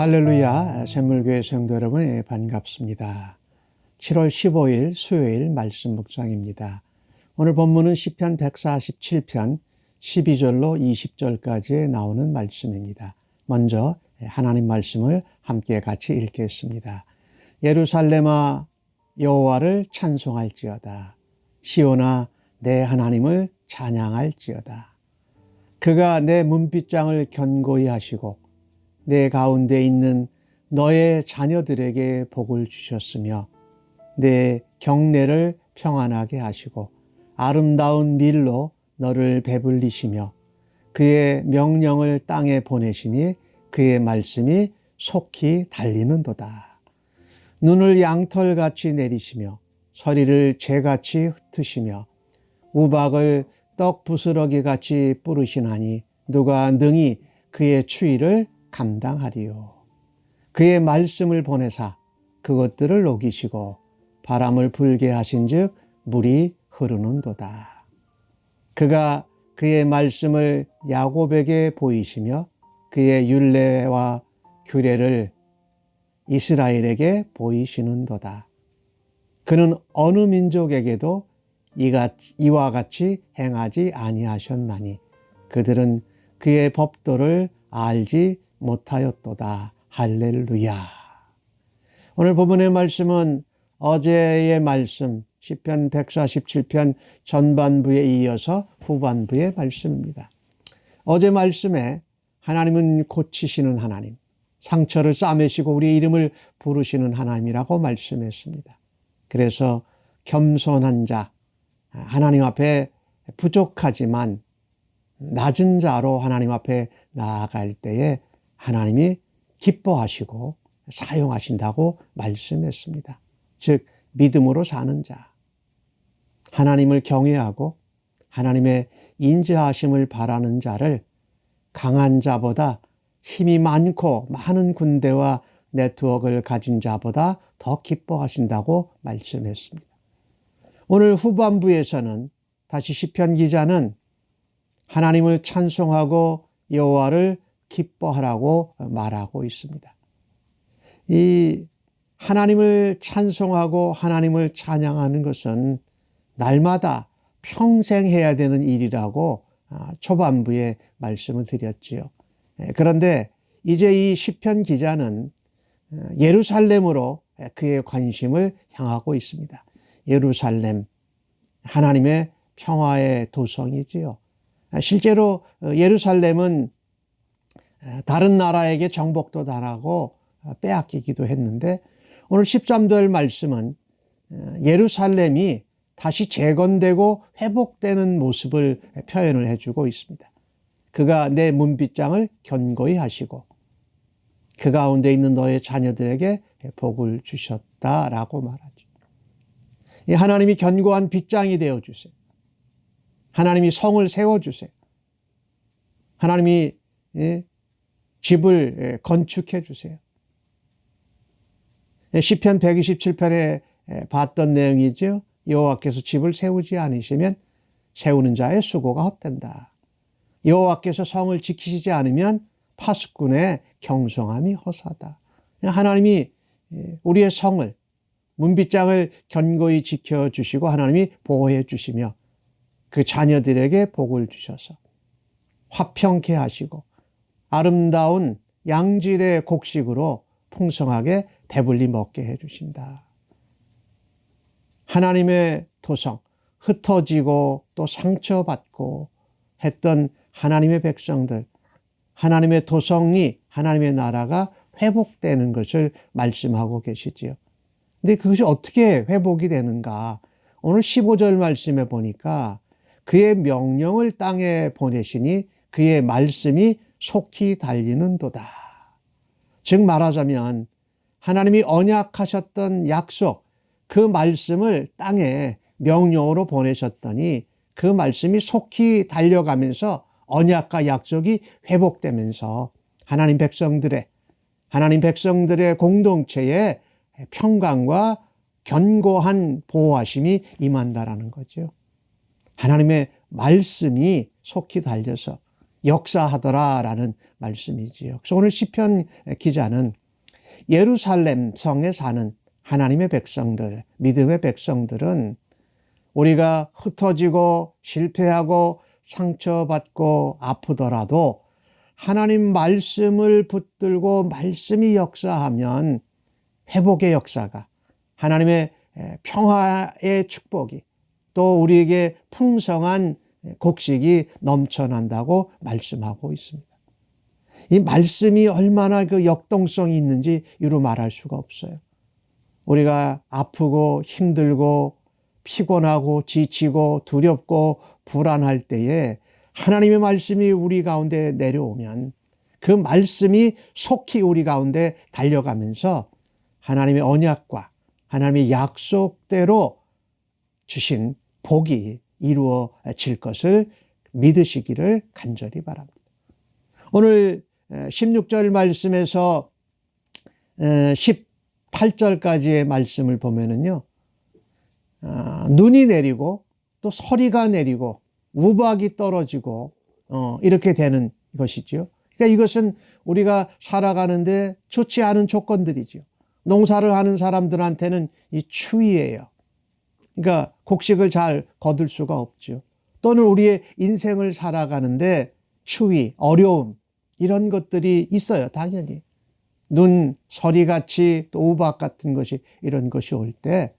할렐루야 샘물교회 성도 여러분 예, 반갑습니다. 7월 15일 수요일 말씀 묵상입니다. 오늘 본문은 시편 147편 12절로 20절까지 나오는 말씀입니다. 먼저 하나님 말씀을 함께 같이 읽겠습니다. 예루살렘아 여호와를 찬송할지어다. 시온아 내 하나님을 찬양할지어다. 그가 내 문빗장을 견고히 하시고 내 가운데 있는 너의 자녀들에게 복을 주셨으며 내 경내를 평안하게 하시고 아름다운 밀로 너를 배불리시며 그의 명령을 땅에 보내시니 그의 말씀이 속히 달리는도다. 눈을 양털같이 내리시며 서리를 재같이 흩으시며 우박을 떡 부스러기 같이 뿌르시나니 누가 능히 그의 추위를 감당하리요. 그의 말씀을 보내사 그것들을 녹이시고 바람을 불게 하신즉 물이 흐르는도다. 그가 그의 말씀을 야곱에게 보이시며 그의 율례와 규례를 이스라엘에게 보이시는도다. 그는 어느 민족에게도 이와 같이 행하지 아니하셨나니 그들은 그의 법도를 알지 못하였도다. 할렐루야. 오늘 본문의 말씀은 어제의 말씀 시편 147편 전반부에 이어서 후반부의 말씀입니다. 어제 말씀에 하나님은 고치시는 하나님, 상처를 싸매시고 우리의 이름을 부르시는 하나님이라고 말씀했습니다. 그래서 겸손한 자, 하나님 앞에 부족하지만 낮은 자로 하나님 앞에 나아갈 때에 하나님이 기뻐하시고 사용하신다고 말씀했습니다. 즉, 믿음으로 사는 자. 하나님을 경외하고 하나님의 인자하심을 바라는 자를 강한 자보다 힘이 많고 많은 군대와 네트워크를 가진 자보다 더 기뻐하신다고 말씀했습니다. 오늘 후반부에서는 다시 시편 기자는 하나님을 찬송하고 여호와를 기뻐하라고 말하고 있습니다. 이 하나님을 찬송하고 하나님을 찬양하는 것은 날마다 평생 해야 되는 일이라고 아, 초반부에 말씀을 드렸지요. 예, 그런데 이제 이 시편 기자는 어, 예루살렘으로 그의 관심을 향하고 있습니다. 예루살렘 하나님의 평화의 도성이지요. 실제로 어, 예루살렘은 어, 다른 나라에게 정복도 당하고 어, 빼앗기기도 했는데 오늘 13절 말씀은 예루살렘이 다시 재건되고 회복되는 모습을 표현을 해주고 있습니다. 그가 내 문빗장을 견고히 하시고 그 가운데 있는 너의 자녀들에게 복을 주셨다라고 말하죠. 하나님이 견고한 빗장이 되어 주세요. 하나님이 성을 세워 주세요. 하나님이 예, 집을 예, 건축해 주세요. 예, 시편 127편에 봤던 내용이죠. 여호와께서 집을 세우지 않으시면 세우는 자의 수고가 헛된다. 여호와께서 성을 지키시지 않으면 파수꾼의 경성함이 허사다. 하나님이 우리의 성을 문빗장을 견고히 지켜 주시고 하나님이 보호해 주시며 그 자녀들에게 복을 주셔서 화평케 하시고 아름다운 양질의 곡식으로 풍성하게 배불리 먹게 해 주신다. 하나님의 도성, 흩어지고 또 상처받고 했던 하나님의 백성들, 하나님의 도성이 하나님의 나라가 회복되는 것을 말씀하고 계시지요. 근데 그것이 어떻게 회복이 되는가? 오늘 15절 말씀에 보니까 그의 명령을 땅에 보내시니 그의 말씀이 속히 달리는도다. 즉 말하자면 하나님이 언약하셨던 약속, 그 말씀을 땅에 명령으로 보내셨더니 그 말씀이 속히 달려가면서 언약과 약속이 회복되면서 하나님 백성들의 하나님 백성들의 공동체에 평강과 견고한 보호하심이 임한다라는 거죠. 하나님의 말씀이 속히 달려서 역사하더라라는 말씀이지요. 그래서 오늘 시편 기자는 예루살렘 성에 사는 하나님의 백성들, 믿음의 백성들은 우리가 흩어지고 실패하고 상처받고 아프더라도 하나님 말씀을 붙들고 말씀이 역사하면 회복의 역사가 하나님의 평화의 축복이 또 우리에게 풍성한 곡식이 넘쳐난다고 말씀하고 있습니다. 이 말씀이 얼마나 그 역동성이 있는지 이루 말할 수가 없어요. 우리가 아프고 힘들고 피곤하고 지치고 두렵고 불안할 때에 하나님의 말씀이 우리 가운데 내려오면 그 말씀이 속히 우리 가운데 달려가면서 하나님의 언약과 하나님의 약속대로 주신 복이 이루어질 것을 믿으시기를 간절히 바랍니다. 오늘 16절 말씀에서 18절까지의 말씀을 보면은요, 아, 눈이 내리고 또 서리가 내리고 우박이 떨어지고 어, 이렇게 되는 것이지요. 그러니까 이것은 우리가 살아가는데 좋지 않은 조건들이죠. 농사를 하는 사람들한테는 이 추위예요. 그러니까 곡식을 잘 거둘 수가 없죠. 또는 우리의 인생을 살아가는데 추위, 어려움 이런 것들이 있어요. 당연히. 눈, 서리같이 또 우박 같은 것이 이런 것이 올 때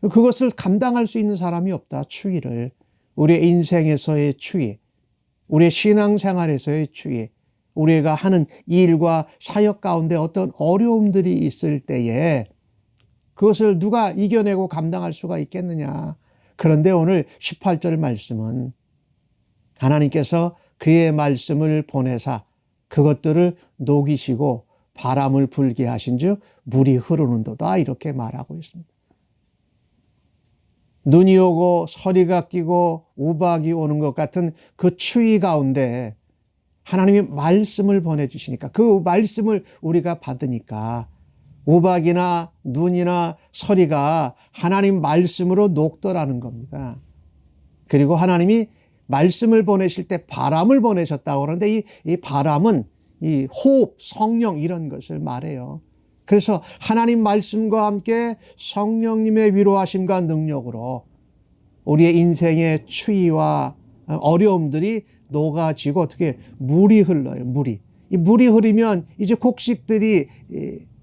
그것을 감당할 수 있는 사람이 없다. 추위를. 우리의 인생에서의 추위, 우리의 신앙생활에서의 추위, 우리가 하는 일과 사역 가운데 어떤 어려움들이 있을 때에 그것을 누가 이겨내고 감당할 수가 있겠느냐. 그런데 오늘 18절 말씀은 하나님께서 그의 말씀을 보내사 그것들을 녹이시고 바람을 불게 하신 즉 물이 흐르는도다 이렇게 말하고 있습니다. 눈이 오고 서리가 끼고 우박이 오는 것 같은 그 추위 가운데 하나님이 말씀을 보내주시니까 그 말씀을 우리가 받으니까 우박이나 눈이나 서리가 하나님 말씀으로 녹더라는 겁니다. 그리고 하나님이 말씀을 보내실 때 바람을 보내셨다고 그러는데 이, 이 바람은 이 호흡, 성령 이런 것을 말해요. 그래서 하나님 말씀과 함께 성령님의 위로하심과 능력으로 우리의 인생의 추위와 어려움들이 녹아지고 어떻게 물이 흘러요, 물이. 이 물이 흐르면 이제 곡식들이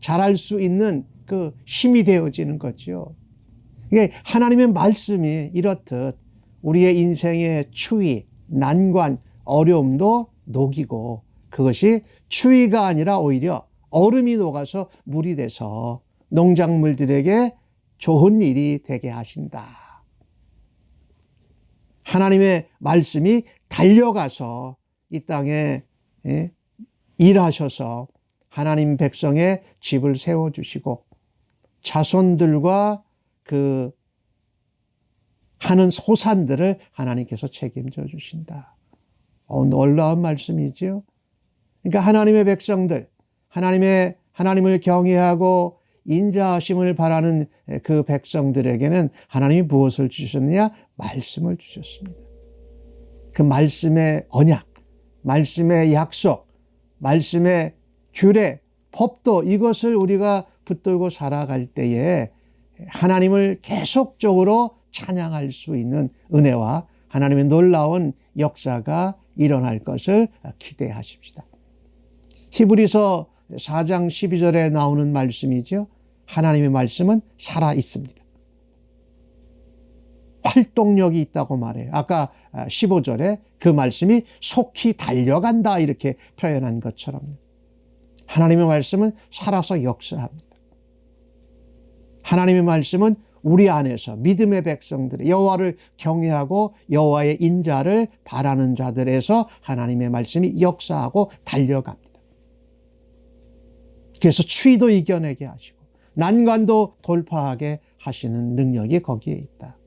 자랄 수 있는 그 힘이 되어지는 거죠. 이게 하나님의 말씀이 이렇듯 우리의 인생의 추위, 난관, 어려움도 녹이고 그것이 추위가 아니라 오히려 얼음이 녹아서 물이 돼서 농작물들에게 좋은 일이 되게 하신다. 하나님의 말씀이 달려가서 이 땅에 예, 일하셔서 하나님 백성의 집을 세워주시고 자손들과 그 하는 소산들을 하나님께서 책임져 주신다. 어, 놀라운 말씀이지요. 그러니까 하나님의 백성들, 하나님의 하나님을 경외하고 인자하심을 바라는 그 백성들에게는 하나님이 무엇을 주셨느냐? 말씀을 주셨습니다. 그 말씀의 언약, 말씀의 약속, 말씀의 규례, 법도 이것을 우리가 붙들고 살아갈 때에 하나님을 계속적으로 찬양할 수 있는 은혜와 하나님의 놀라운 역사가 일어날 것을 기대하십시다. 히브리서 4장 12절에 나오는 말씀이죠. 하나님의 말씀은 살아 있습니다. 활동력이 있다고 말해요. 아까 15절에 그 말씀이 속히 달려간다 이렇게 표현한 것처럼 하나님의 말씀은 살아서 역사합니다. 하나님의 말씀은 우리 안에서 믿음의 백성들 여호와를 경외하고 여호와의 인자를 바라는 자들에서 하나님의 말씀이 역사하고 달려갑니다. 그래서 추위도 이겨내게 하시고 난관도 돌파하게 하시는 능력이 거기에 있다.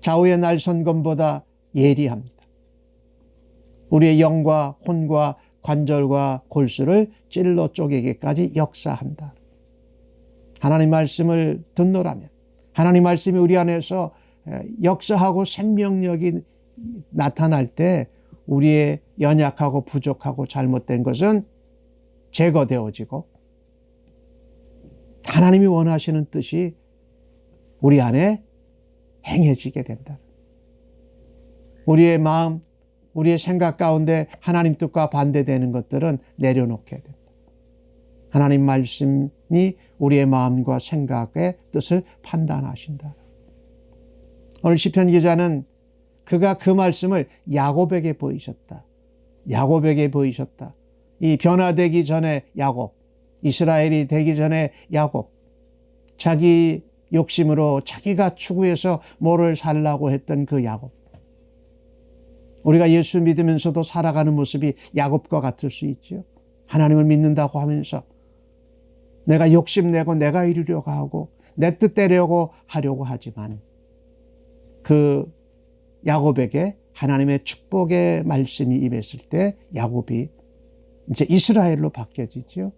좌우의 날 선검보다 예리합니다. 우리의 영과 혼과 관절과 골수를 찔러 쪼개기까지 역사한다. 하나님 말씀을 듣노라면 하나님 말씀이 우리 안에서 역사하고 생명력이 나타날 때 우리의 연약하고 부족하고 잘못된 것은 제거되어지고 하나님이 원하시는 뜻이 우리 안에 행해지게 된다. 우리의 마음, 우리의 생각 가운데 하나님 뜻과 반대되는 것들은 내려놓게 된다. 하나님 말씀이 우리의 마음과 생각의 뜻을 판단하신다. 오늘 시편 기자는 그가 그 말씀을 야곱에게 보이셨다. 야곱에게 보이셨다. 이 변화되기 전에 야곱, 이스라엘이 되기 전에 야곱, 자기 욕심으로 자기가 추구해서 뭐를 살라고 했던 그 야곱. 우리가 예수 믿으면서도 살아가는 모습이 야곱과 같을 수 있죠. 하나님을 믿는다고 하면서 내가 욕심내고 내가 이루려고 하고 내 뜻대려고 하려고 하지만 그 야곱에게 하나님의 축복의 말씀이 임했을 때 야곱이 이제 이스라엘로 바뀌어지죠.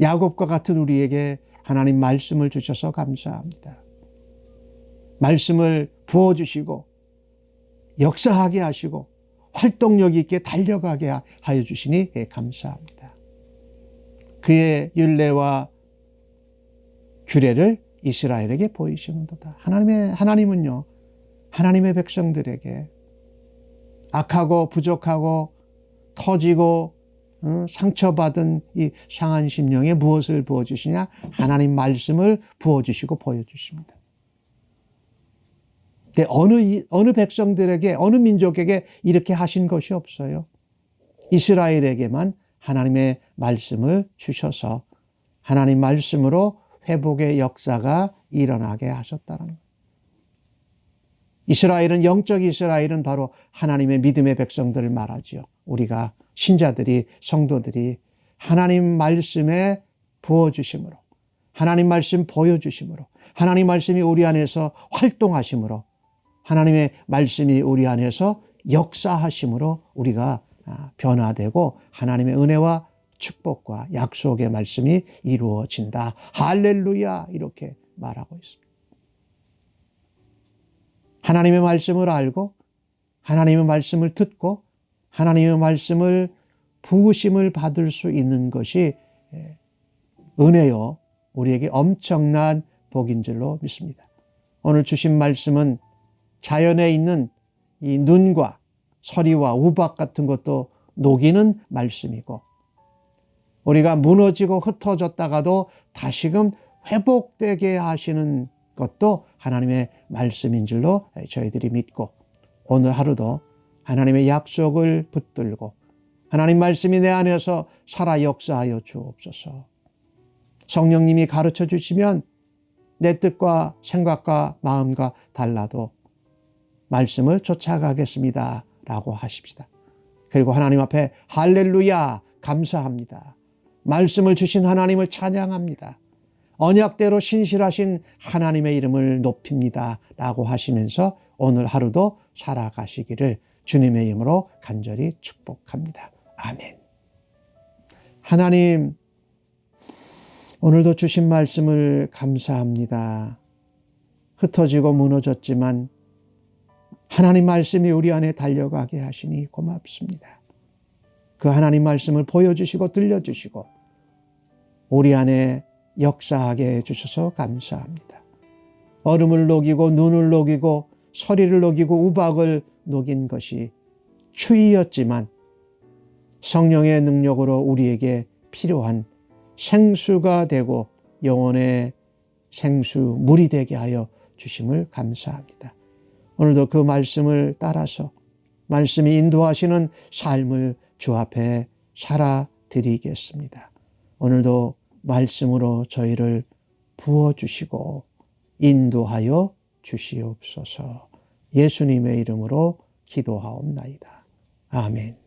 야곱과 같은 우리에게 하나님 말씀을 주셔서 감사합니다. 말씀을 부어주시고 역사하게 하시고 활동력 있게 달려가게 하여 주시니 예, 감사합니다. 그의 윤례와 규례를 이스라엘에게 보이시는도다. 하나님의 하나님은요. 하나님의 백성들에게 악하고 부족하고 터지고 어, 상처받은 이 상한 심령에 무엇을 부어주시냐? 하나님 말씀을 부어주시고 보여주십니다. 근데 어느, 어느 백성들에게, 어느 민족에게 이렇게 하신 것이 없어요. 이스라엘에게만 하나님의 말씀을 주셔서 하나님 말씀으로 회복의 역사가 일어나게 하셨다는. 이스라엘은 영적 이스라엘은 바로 하나님의 믿음의 백성들을 말하지요. 우리가 신자들이 성도들이 하나님 말씀에 부어 주심으로 하나님 말씀 보여 주심으로 하나님 말씀이 우리 안에서 활동하심으로 하나님의 말씀이 우리 안에서 역사하심으로 우리가 아, 변화되고 하나님의 은혜와 축복과 약속의 말씀이 이루어진다. 할렐루야 이렇게 말하고 있습니다. 하나님의 말씀을 알고 하나님의 말씀을 듣고 하나님의 말씀을 부으심을 받을 수 있는 것이 예, 은혜요. 우리에게 엄청난 복인 줄로 믿습니다. 오늘 주신 말씀은 자연에 있는 이 눈과 서리와 우박 같은 것도 녹이는 말씀이고 우리가 무너지고 흩어졌다가도 다시금 회복되게 하시는 것도 하나님의 말씀인 줄로 저희들이 믿고 오늘 하루도 하나님의 약속을 붙들고 하나님 말씀이 내 안에서 살아 역사하여 주옵소서. 성령님이 가르쳐 주시면 내 뜻과 생각과 마음과 달라도 말씀을 쫓아가겠습니다. 라고 하십시다. 그리고 하나님 앞에 할렐루야 감사합니다. 말씀을 주신 하나님을 찬양합니다. 언약대로 신실하신 하나님의 이름을 높입니다. 라고 하시면서 오늘 하루도 살아가시기를 주님의 이름으로 간절히 축복합니다. 아멘. 하나님, 오늘도 주신 말씀을 감사합니다. 흩어지고 무너졌지만 하나님 말씀이 우리 안에 달려가게 하시니 고맙습니다. 그 하나님 말씀을 보여주시고 들려주시고 우리 안에 역사하게 해주셔서 감사합니다. 얼음을 녹이고 눈을 녹이고 서리를 녹이고 우박을 녹인 것이 추위였지만 성령의 능력으로 우리에게 필요한 생수가 되고 영혼의 생수, 물이 되게 하여 주심을 감사합니다. 오늘도 그 말씀을 따라서 말씀이 인도하시는 삶을 주 앞에 살아 드리겠습니다. 오늘도 말씀으로 저희를 부어주시고 인도하여 주시옵소서 예수님의 이름으로 기도하옵나이다. 아멘.